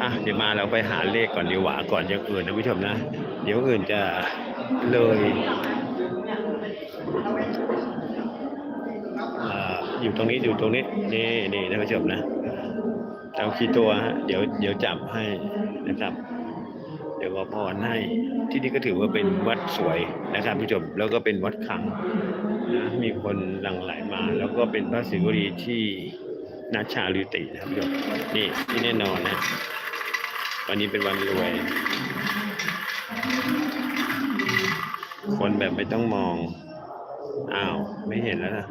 อะเดี๋ยวมาเราไปหาเลขก่อนดีกว่าก่อนอย่างอื่นนะผู้ชมนะ เดี๋ยวอื่นจะเลยอยู่ตรงนี้อยู่ตรงนี้นี่นี่นะผู้ชมนะเอาคีตัวฮะเดี๋ยวเดี๋ยวจับให้นะครับ เดี๋ยวขอพรให้ที่นี่ก็ถือว่าเป็นวัดสวยนะครับผู้ชมแล้วก็เป็นวัดขังนะมีคนหลั่งไหลมา แล้วก็เป็นพระศิวลีที่นัชชาลือตินะครับผู้ชมนี่ที่แน่นอนนะ วันนี้เป็นวันรวย คนแบบไม่ต้องมอง อ้าว ไม่เห็นแล้วนะ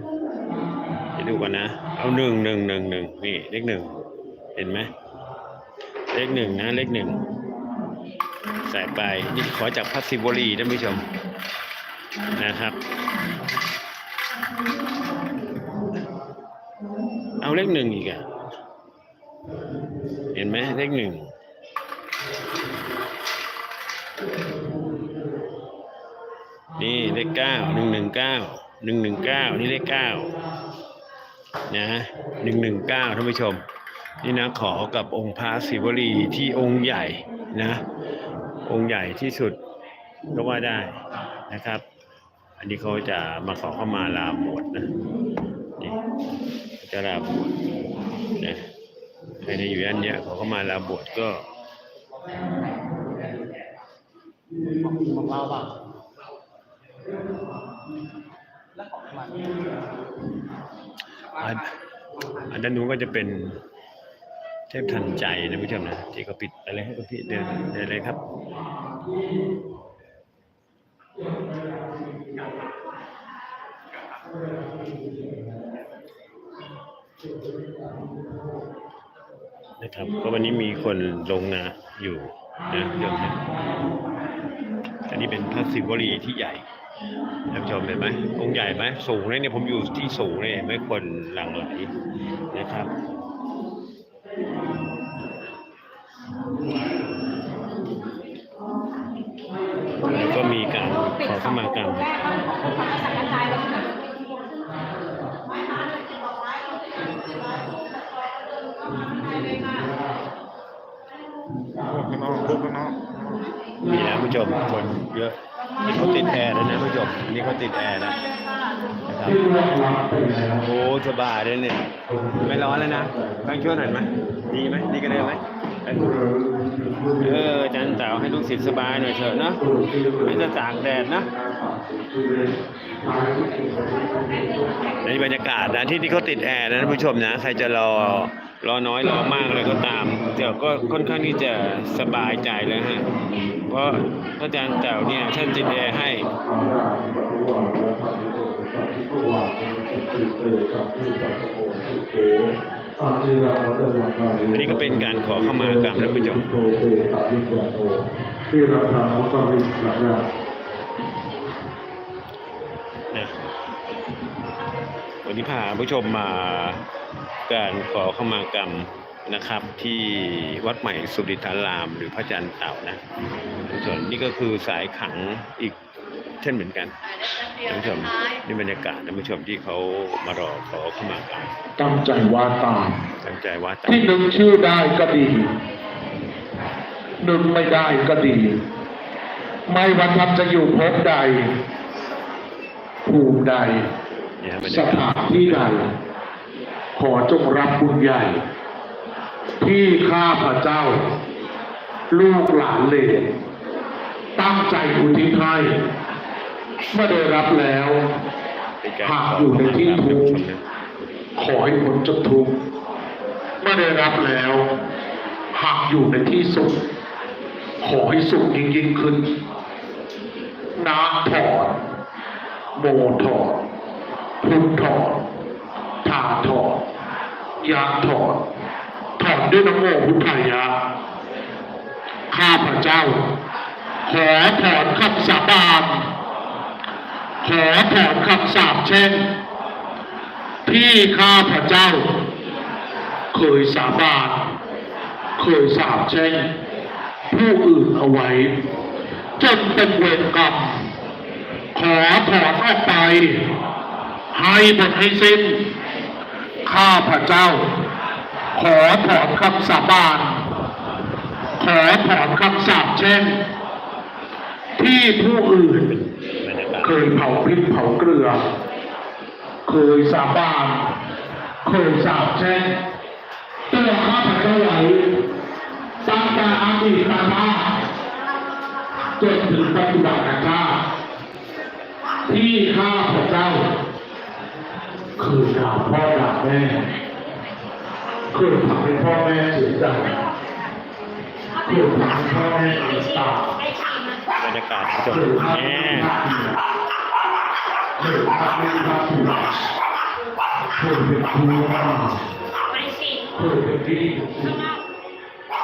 เดี๋ยวดูก่อนนะ เอาหนึ่งหนึ่งหนึ่งหนึ่งนี่เลขหนึ่ง เห็นไหม เลขหนึ่งนะ เลขหนึ่ง ใส่ไป นี่ขอจากพัสซิวลีท่านผู้ชม นะครับ เอาเลขหนึ่งอีกอะเห็นไหมเลขหนึ่ง นี่เลขเก้าหนึ่งหนึ่งเก้าหนึ่งหนึ่งเก้านี่เลขเก้านะหนึ่งหนึ่งเก้าท่านผู้ชม นี่นะขอกับองค์พระศิวลีที่องค์ใหญ่นะ องค์ใหญ่ที่สุดก็ว่าได้นะครับ อันนี้เขาจะมาขอเข้ามาลาบวชนะนี่จะลาบวชนะใครในอยู่ย่านเนี้ยขอเข้ามาลาบวชก็ ของเราบ้างแล้วของมันอันอันด้านนู้นก็จะเป็นเทพทันใจนะผู้ชมนะที่เขาปิดอะไรให้คุณพี่เดินเดินเลยครับนะครับก็วันนี้มีคนลงนาอยู่นะผู้ชมนะ อันนี้เป็นพระศิวลีที่ใหญ่ท่านผู้ชมเห็นไหมองค์ใหญ่ไหมสูงเลยเนี่ยผมอยู่ที่สูงเลยเห็นไหม่คนหลั่งไหลนะครับแล้วก็มีการขอเข้ามากรรมพวกข้างนอกพวกข้างนอก มีนะผู้ชมคนเยอะนี่เขาติดแอร์แล้วนะผู้ชมนี่เขาติดแอร์นะนะครับโอ้สบายเลยเนี่ยไม่ร้อนแล้วนะแบงช่วยหน่อยไหมดีไหมดีกันเลยไหมเอออาจารย์เต๋าให้ลูกศิษย์สบายหน่อยเถอะเนาะไม่จะตากแดดนะในบรรยากาศนะที่ที่เขาติดแอร์นะท่านผู้ชมนะใครจะรอรอน้อยรอมากเลยก็ตามเดี๋ยวก็ค่อนข้างที่จะสบายใจแล้วฮะ เพราะพระอาจารย์แต๋วเนี่ยท่านติดแอร์ให้อันนี้ก็เป็นการขอเข้ามากรรมท่านผู้ชมที่เราทำก็มีหลายอย่างนะวันนี้พาผู้ชมมาการขอเข้ามากรรม นะครับ ที่วัดใหม่สุริธาราม หรือพระอาจารย์เต่านะส่วนนี่ก็คือสายขังอีกเช่นเหมือนกันท่านผู้ชมนี่บรรยากาศท่านผู้ชมที่เขามารอขอเข้ามากรรมตั้งใจว่าตามตั้งใจว่าตามที่นึกชื่อได้ก็ดีนึกไม่ได้ก็ดี ไม่ว่าท่านจะอยู่ภพใดภูมิใดเนี่ยบรรสยากาถาศนที่ใดขอจงรับบุญใหญ่ ที่ข้าพระเจ้า ลูกหลานเลนตั้งใจอุทิศให้เมื่อได้รับแล้วหากอยู่ในที่ทุกข์ขอให้พ้นจากทุกข์เมื่อได้รับแล้วหากอยู่ในที่สุขขอให้สุขยิ่งยิ่งขึ้นน้ำถอดโมถอดพุทธถอดทาถอดยาถอด ถอดด้วยน้ำโมพุทธายะ ข้าพระเจ้า ขอถอนคำสาบานขอถอนคำสาปแช่งที่ข้าพระเจ้า เคยสาบานเคยสาบแช่งผู้อื่นเอาไว้ จนเป็นเวรกรรม ขอถอนออกไป ให้หมดให้สิ้น ข้าพระเจ้า ขอถอนคำสาบาน ขอถอนคำสาปแช่งที่ผู้อื่น เคยเผาพริกเผาเกลือ เคยสาบาน เคยสาบแช่งตัวข้าพเจ้าไว้ตั้งแต่อดีตมาจนถึงปัจจุบันนะครับที่ข้าพเจ้าเคยด่าพ่อด่าแม่ คยทำให้พ่อแม่เสียใจเคยทำให้พ่อแม่เสียตาบรรยากาศผู้ชมเคยทำให้มเคยทำให้พระผู้รักเคยเป็นครูมาไปฉีดเป็นที่ข้างนอก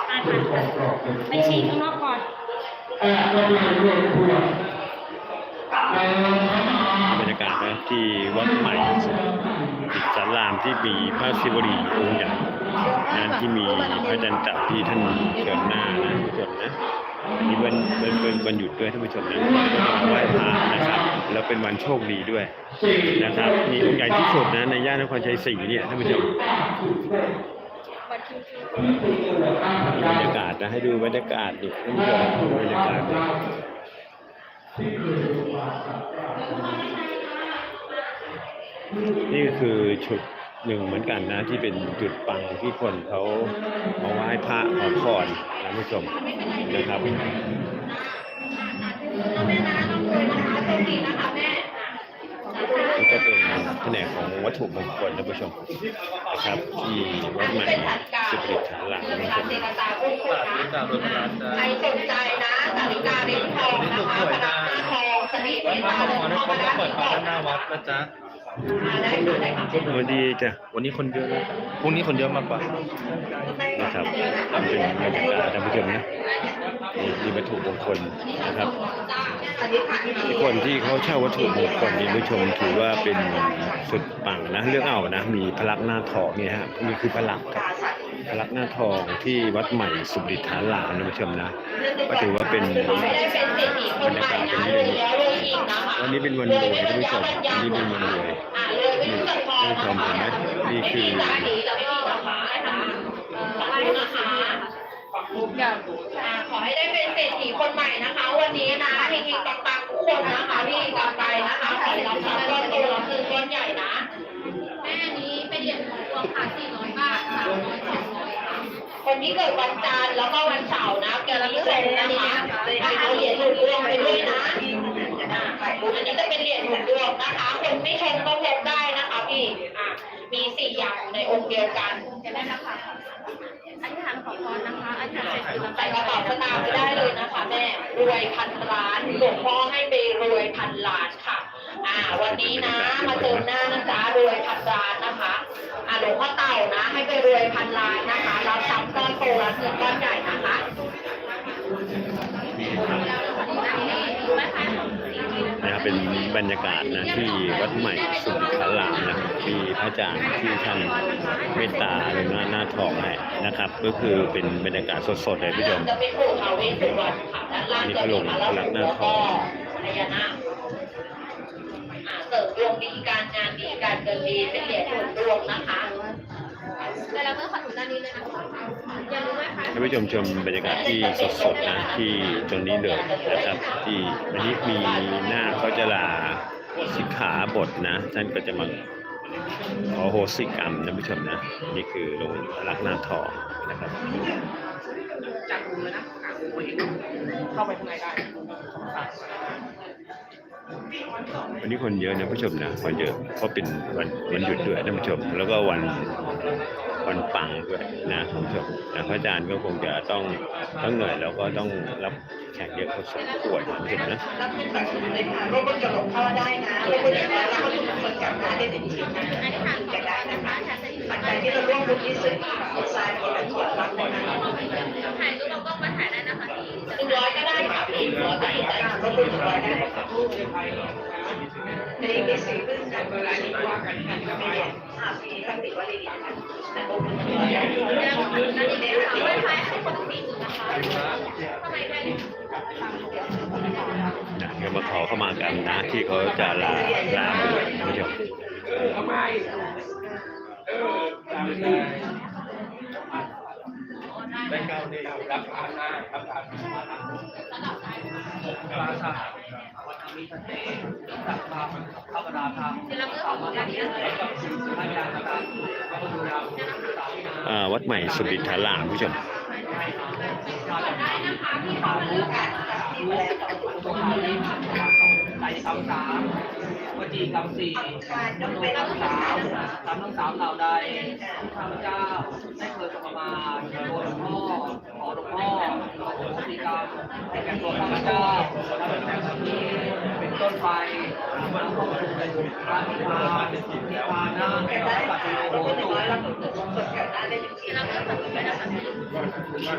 อ่ออกดอกเป็นไปฉีดข้างนอกก่อนแอบก็เลยรวมตัวเดินเข้ามบรรยากาศนะที่วัดใหม่ มที่มีพระศิวลีองค์ใหญ่นะที่มีพระจันทร์จับที่ท่านเกิดหน้านะผู้ชมนะนี่วันเป็นเป็นวันหยุดด้วยท่านผู้ชมนะไหว้พระนะครับ แล้วเป็นวันโชคดีด้วยนะครับมีองค์ใหญ่ที่สุดนะในย่านนครชัยศรีเนี่ยท่านผู้ชมบรรยากาศนะให้ดูบรรยากาศดิท่านผู้ชมบรรยากาศดินี่คือชุด หนึ่งเหมือนกันนะที่เป็นจุดปังที่คนเขามาไหว้พระขอพรนะท่านผู้ชมนะครับนี่ก็เป็นแผนกของวัตถุมงคลท่านผู้ชมนะครับที่วัดใหม่สิบริฐานหลังนะครับใครสนใจนะสาริกาเรียนทองนะคะพนักหน้าทองสนิทเรียนทองเข้ามาได้ที่ก่อนหน้าวัดนะจ๊ะ ค่ะได้ค่ะสวัสดีจ้ะวันนี้คนเยอะนะพรุ่งนี้คนเยอะมากกว่านะครับเป็นบรรยากาศท่านผู้ชมนะนี่มีวัตถุมงคลนะครับสวัสดีค่ะที่คนที่เขาเช่าวัตถุมงคลนี่ผู้ชมถือว่าเป็นสุดปังนะเรื่องเอานะ มีพลักษณ์หน้าทองเนี่ยฮะนี่คือพลักษณ์ครับพลักษณ์หน้าทองที่วัดใหม่สุริฐานลามนะผู้ชมนะก็ถือว่าเป็นขอให้ได้เป็นเศรษฐีคนใหม่นะรวยแล้วรวยอีก วันนี้เป็นวันรวยท่านผู้ชมวันนี้เป็นวันรวยอ่ารวยไม่รู้จักพอท่านผู้ชมเห็นไหมนี่คือร้านนี้แล้วก็นะคะขอบคุณนะคะอ่าขอให้ได้เป็นเศรษฐีคนใหม่นะคะ วันนี้นะเฮงๆปังๆทุกคนนะคะที่กลับไปนะคะขอให้รับทรัพย์ก้อนโตรับเงินก้อนใหญ่นะแม่นี้เป็นเหรียญหลวงรวมค่ะ400บาท300 200ค่ะคนที่เกิดวันจันทร์แล้วก็วันเสาร์นะแกรับเงินนะคะเอาเหรียญหนุนดวงไปด้วยนะ อ่าอันนี้จะเป็นเหรียญหนุนดวงนะคะ คนไม่ชงก็พกได้นะคะพี่อะมีสี่อย่างอยู่ในองค์เดียวกันจะได้นะคะอธิษฐานขอพรนะคะอธิษฐานเสร็จคือใส่กระเป๋าสตางค์ไปได้เลยนะคะแม่รวยพันล้านหลวงพ่อให้ไปรวยพันล้านค่ะ อ่า วันนี้นะมาเจอหน้านะจ๊ะรวยพันล้านนะคะ อ่าหลวงพ่อเต่านะ ให้ไปรวยพันล้านนะคะรับทรัพย์ก้อนโตรับเงินก้อนใหญ่นะคะนะครับ เป็นบรรยากาศนะที่วัดใหม่สุขลามนะครับที่พระอาจารย์ที่ท่านเมตตาลงหน้าหน้าทองให้นะครับ ก็คือเป็นบรรยากาศสดๆเลยพี่ชมนปู่ท้าวเวสสุวระลงพระลักหน้าทองเสริมดวงดีการงานดีการเงินดีเป็นเหรียญหนุนดวงนะคะแต่เราก็ขอหนุนด้านนี้เลยนะคะ ท่านผู้ชมชมบรรยากาศที่สดๆนะที่ตรงนี้เลยนะครับ ที่วันนี้มีหน้าเขาจะลาสิกขาบทนะ ท่านก็จะมาขอโหสิกรรมนะผู้ชมนะ นี่คือลงรักษณ์หน้าทองนะครับจากมุมเลยนะเข้าไปข้างในได้วันนี้คนเยอะนะผู้ชมนะคนเยอะเพราะเป็นวันวันหยุดด้วยท่านผู้ชม แล้วก็วัน วันปังด้วยนะท่านผู้ชมนะพระอาจารย์ก็คงจะต้องต้องเหนื่อยแล้วก็ต้องรับแขกเยอะพอสมควรท่านผู้ชมนะรับเงินสะสมเลยค่ะร่วมบุญกับหลวงพ่อได้นะร่วมบุญกับเราแล้วก็ทุกคนกลับมาได้ในชีวิตนะอธิษฐานขอจะพได้รนะนะคะคะฉันจะอยู่ปัจบ้าจัยนที่เราร่วมบุญที่สุดทรายมีแต่ถอดรับได้นะถ่ายรูปเราก็มาถ่ายได้นะคะที่หนึ่งร้อยก็ได้ค่ะพี่ร้อยก็ได้ค่ะร่วมบุญหนึ่งร้อยได้ค่ะ ในในสีพึ่งกันเวลาที่ว่ากันกันก็ไม่เนี่ยอ่าปีนี้ตั้งติดว่าดีๆนะแต่ร่วมบุญหนึ่งร้อยได้เรื่องของด้านนี้เลยค่ะไม่ถ่ายให้คนสี่จุดนะคะทำไมได้นะเดี๋ยวมาขอเข้ามากันนะที่เขาจะลาลาบวชท่านผู้ชมได้เก้าได้รับผ่านน้ารับผ่านปราชาวัฒ มิตเตสัพพะข้าพนาธรรมสามารถที่กับสิ่งที่พระอาจารย์ต่างๆพระพุทธธรรมสามีนาวัดใหม่สุริทารามผู้ชมได้นะคะพี่เขามาเลือกกันรู้ตัวคาริไหลคำสามวสี่มโนคำสามทั้งสามเหล่าใดข้าพเจ้าได้เคยสมมาโดยหลวงพ่อขอหลวงพ่อขอสิกรรมให้แก่ตัวข้าพเจ้าแต่บัดนี้เป็น ต้นไปมาเข้าสู่ในพระนิพพานนิพพานะปัจจุโหตุแล้วก็แบบ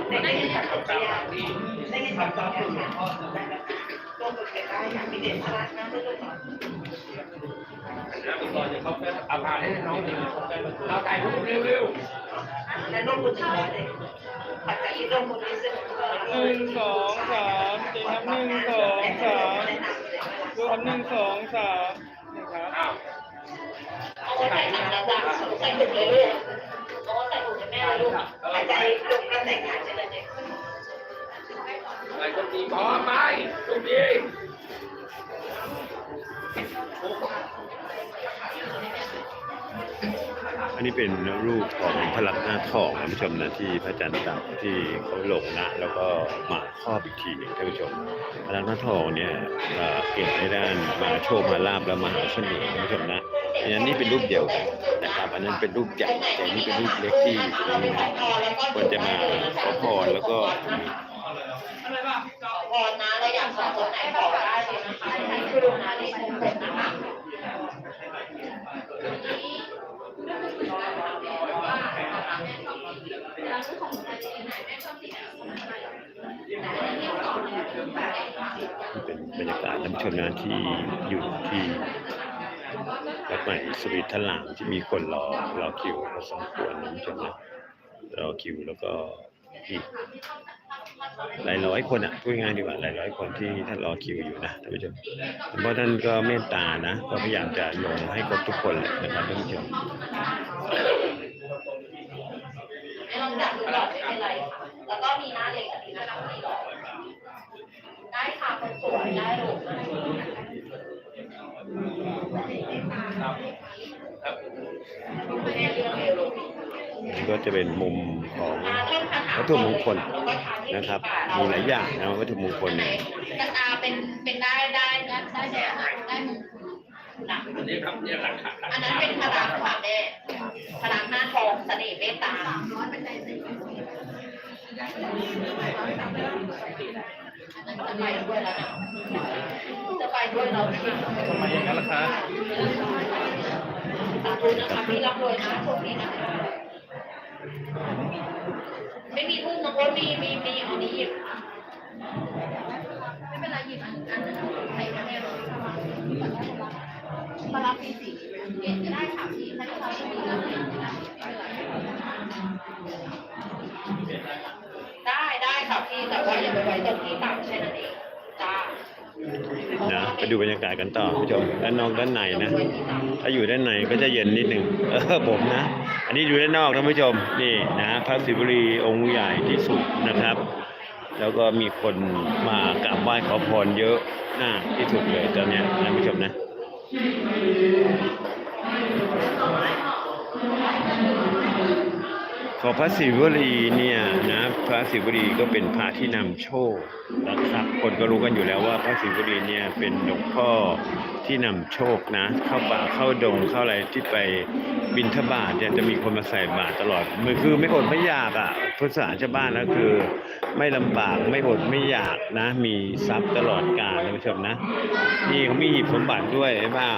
ไม่ได้แบบได้ยินแบบอาภาให้น้องหนึ่งเราถ่ายรูปเร็วและร่วมบุญทั้งหมดเลยปัจจัยร่วมบุญที่ซึ่งก็หนึ่งสองสามจริงครับหนึ่งสองสาม ครับหนึ่งสองสามนะครับเอาใส่ถังแล้วจ้ะใส่ถุงเลยลูกเอาไว้ใส่ถุงให้แม่ลูกปัจจัยลงกระแสขาเจริญเลยอะไรก็ดีพอไปตรงนี้ อันนี้เป็นรูปของพระลักษมณ์หน้าทองท่านผู้ชมนะที่พระอาจารย์ตังที่เขาลงนะแล้วก็มาครอบอีกทีหนึ่งท่านผู้ชมพระลักษมณ์หน้าทองเนี่ยเก่งในด้านมาโชคมาลาบและมหาเสน่ห์ท่านผู้ชมนะอันนั้นนี่เป็นรูปเดียวกันนะครับ อันนั้นเป็นรูปใหญ่แต่นี่เป็นรูปเล็กที่ตรงนี้ควรจะมาขอพรแล้วก็พรนะเราอยากสอนตัวไหนบอได้เลยนะคะคือดวงนะในมงคลนะคะ นี่เป็นบรร ยากาศท่านผู้ชนะที่อยู่ที่วัดใหม่สวีทลามที่มีคนรอรอคิวพอสมควรนะท่านนะรอคิวแล้วก็อีกหลายร้อยคนอะพูดง่ายดีกว่าหลายร้อยคนที่ท่านรอคิวอยู่นะท่านผู้ชมเพราะท่านก็เมตตานะก็พยายามจะลงให้ครบทุกคนแหละนะครับท่านผู้ชมแล้วก็มีหน้าเล็กอันนี้นะคะไม่หลอ ค่ะคนสวยได้รูปไหมก็จะเป็นมุมของวัตถุมงคลนะครับ มีหลายอย่างนะวัตถุมงคลเนี่ยกระตาเป็นเป็นได้ได้ได้ได้แดงได้มงคลหนักอันนี้ครับเนี่ยหลักฐานอันนั้นเป็นพลังค่ะแม่พลังหน้าทองเสน่ห์เมตตาสามร้อยเป็นได้สิ จะไปด้วยแล้วนะจะไปด้วยเราทีทำไมอย่างนั้นล่ะคะสาธุนะคะพี่รับรวยนะโชคดีนะคะ ไม่มีทุ่งนะโอ้มีมีมีเอานี้หยิบไม่เป็นไรหยิบอันอันนึงใส่แม่เลยมารับปีสี่เอ็นก็ได้ค่ะพี่ถ้าเขาไม่มีแล้วไม่เป็นไร ได้ได้ค่ะพี่ แต่ว่าอย่าไปไว้ตรงที่ต่ำแค่นั้นเองจ้านะไปดูบรรยากาศกันต่อผู้ชมด้านนอกด้านในนะ ถ้าอยู่ด้านในก็จะเย็นนิดหนึ่งเออผมนะ อันนี้อยู่ด้านนอกท่านผู้ชมนี่นะพระศิวลีองค์ใหญ่ที่สุดนะครับ แล้วก็มีคนมากราบไหว้ขอพรเยอะมากที่สุดเลยตอนเนี้ยท่านผู้ชมนะ ขอพระศิวลีเนี่ยนะพระศิวลีก็เป็นพระที่นำโชคนะครับคนก็รู้กันอยู่แล้วว่าพระศิวลีเนี่ยเป็นหลวงพ่อที่นำโชคนะ เข้าป่าเข้าดงเข้าอะไรที่ไปบินทบาทเนี่ยจะมีคนมาใส่บาตรตลอดมันคือไม่อดไม่อยากอะพุทธศาสนาชาวบ้านแล้วคือ ไม่ลำบากไม่อดไม่อยากนะ มีทรัพย์ตลอดกาลท่านผู้ชมนะนี่เขามีหีบสมบัติด้วยเห็นเปล่า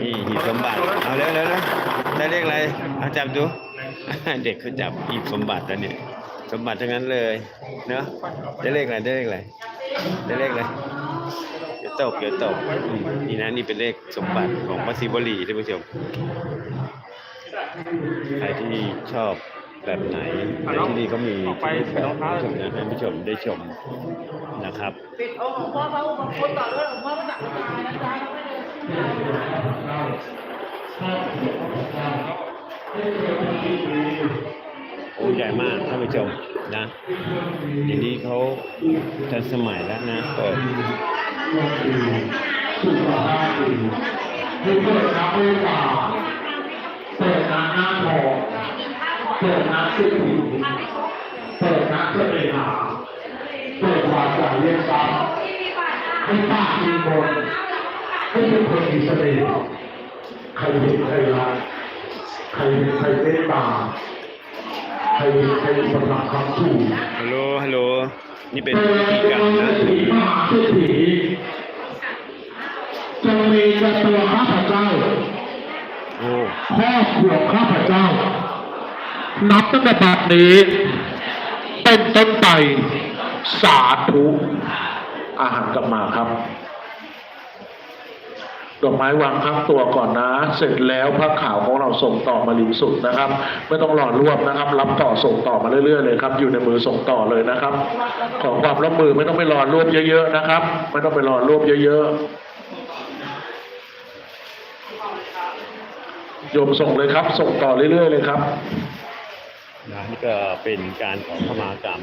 นี่หีบสมบัติเอาเร็วเร็วเร็วได้เลขอะไรเอาจับดู เด็กเขาจับหีบสมบัติแล้วเนี่ย สมบัติทั้งนั้นเลย เนาะได้เลขอะไรได้เลขอะไรได้เลขอะไรเดี๋ยวตกเดี๋ยวตกนี่นะนี่เป็นเลขสมบัติของพระศิวลีท่านผู้ชมใครที่ชอบแบบไหนในที่นี่ก็มีที่ให้ท่านผู้ชมนะท่านผู้ชมได้ชมนะครับปิดเอาของพ่อพระอุปคุตต่อด้วยของพ่อพระจักตายนะจ๊ะ ไม่ได้ใหญ่มากท่านผู้ชมนะเดี๋ยวนี้เขาทันสมัยแล้วนะเปิดสุขาพดีให้เปิดน้ำเวลาเปิดน้ำหน้าทองเปิดน้ำเศรษฐีเปิดน้ำเสน่หาเปิดวาจาเรียกทรัพย์ให้ปากมีมนต์ให้เป็นคนมีเสน่ห์ใครเห็นใครรัก ใครเห็นใครเมตตาใครเห็นใครสำหรับคำถูกฮัลโหลฮัลโหลนี่เป็นเปิพิดธีกรรมดวนะงเศรษฐีมหาเศรษฐีจงมีในตัวข้าพเจ้าโอ้ครอบครัวข้าพเจ้า นับตั้งแต่บัดนี้เป็นต้นไปสาธุอาหารกลับมาครับ ดอกไม้วางข้างตัวก่อนนะ เสร็จแล้วพระขาวของเราส่งต่อมาริมสุดนะครับ ไม่ต้องรอรวบนะครับ รับต่อส่งต่อมาเรื่อยๆเลยครับ อยู่ในมือส่งต่อเลยนะครับ ขอความร่วมมือไม่ต้องไปรอรวบเยอะๆนะครับ ไม่ต้องไปรอรวบเยอะๆโยมส่งเลยครับ ส่งต่อเรื่อยๆเลยครับ นะนี่ก็เป็นการขอขมากรรม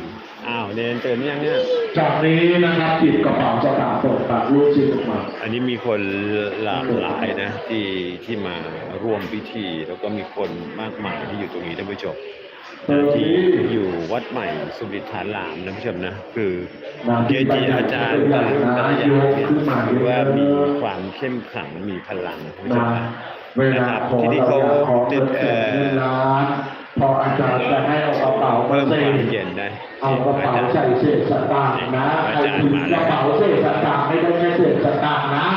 อ้าวเนนเตือนยังเนี่ยจากนี้นะครับจิบกระเป๋าสตางค์เปิดปากรูปจิบออกมา อันนี้มีคนหลากหลายนะที่ที่มาร่วมพิธี แล้วก็มีคนมากมายที่อยู่ตรงนี้ท่านผู้ชมนะ ที่อยู่วัดใหม่สุริฐานหลามนะท่านผู้ชมนะ คือเกจิอาจารย์แต่ละแต่ละอย่างเนี่ยถือว่ามีความเข้มขลังมีพลังท่านผู้ชมนะนะเวลาขอที่นี่เราเขาอยากขอติเงิดนเอ่แสนเงินอล้านพออาจารย์จะให้เอากระเป๋ามาเพิ่มเซ็ความนเย็นนะเอากระเป๋าใส่เศษสตางค์นะใครถือกระเป๋าเศษสตางค์ไม่ได้แค่เศษสตางค์นะ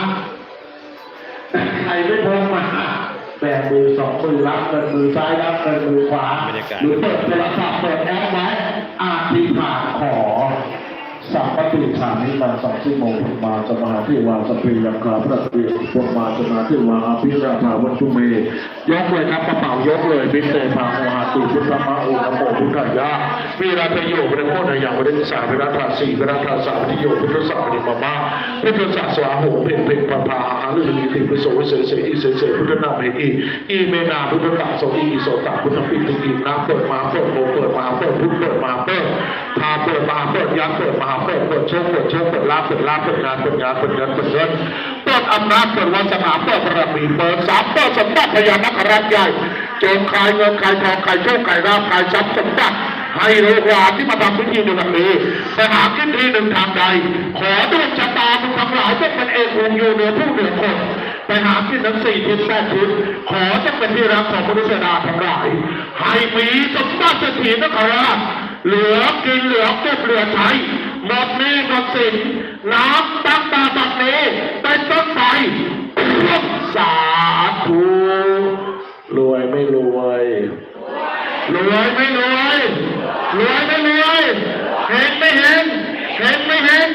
ใครไม่พกมา แบมือสองมือรับเงินมือซ้ายรับเงินมือขวาบรรยากาศหรือเปิดโทรศัพท์เปิดแอปไว้อาธิษฐานขอ สัมปติฐานนี้มาสังสิโมมาสมาธิวาสพเพยังคาพระเปียพวกมาสมาธิวาอภิราภาวัชุเมยกเลยครับกระเป๋ายกเลยบิเตภาโมหะตุพุทธมะโอนโมพุทธายะวิรัตโยพระโคตอย่างวริสาวิรัตาสีวิรัตาสาวิโยพุทธสาวิมามะพุทธศาสวาโหเพ่งเพ่งปะพาหาลุลิติปิโสเศษเสอิเสเสพุทธนาเมอีอีเมนาพุทธตาโสอีโสตาพุทธปิตุกิน้ำเปิดมาเปิดโมเปิดมาเปิดพุทธเปิดมาเปิด พาเปิดมาเปิดยักษ์เปิดมาเปิดเปิดโชคเปิดโชคเปิดลาเปิดลาเปิดงานเปิดงานเปิดเงินเปิดเงินเปิดอำนาจเปิดวาสนาเปิดบารมีเปิดสามเปิดสมบัติพญานาคราชใหญ่โจมขายเงินขายทองขายโชคขายลาภขายทรัพย์สมบัติให้ลูกหลานที่มาทำพิธีในวันนี้ไปหาขึ้นที่หนึ่งทางใด ขอดวงชะตาทุกทั้งหลายจะเป็นเอกองค์อยู่เหนือผู้เหนือคนไปหากินทั้งสี่ทิศแปดทิศขอจะเป็นที่รักของมนุษยดาทั้งหลาย ให้มีสมบัติเสถียรนคราช เหลือกินเหลือเก็บเหลือใช้หมดหนี้หมดสินน้ำตั้งตาบัดนี้เป็นต้นไปสาธุรวยไม่รวยรวยไม่รวยรวยไม่รวยเห็นไม่เห็นเห็นไม่เห็น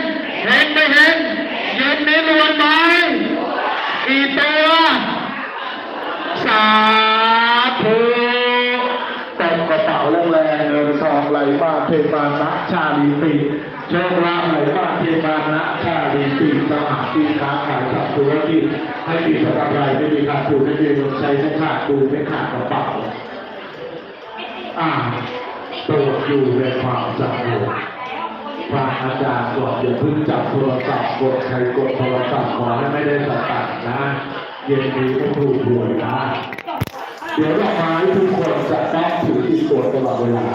เห็นไม่เห็นเย็นนี้รวยไหมกี่ตัวสาธุแต่กระเป๋าแรงๆเงิ นทองไหลมาเทมานะชาลีติโชคลาภไหลมาเทมานะชาลีติสหากินค้าขายทำธุรกิจให้มีสกำไรไม่มีขาดทุนไม่มีเงินใช้ไม่ขาดดูไม่ขาดกระเป๋าอ่าโปรดอยู่ในความสงบพระอาจารย์บอกอย่าเพิ่งจับโทรศัพท์กดใครกดโทรศัพท์ขอให้ไม่ได้สตัดนะ เย็นนี้ก็ถูกหวยนะเดี๋ยวดอกไม้ทุกคนจะต้องถือติดตัวตลอดเวลา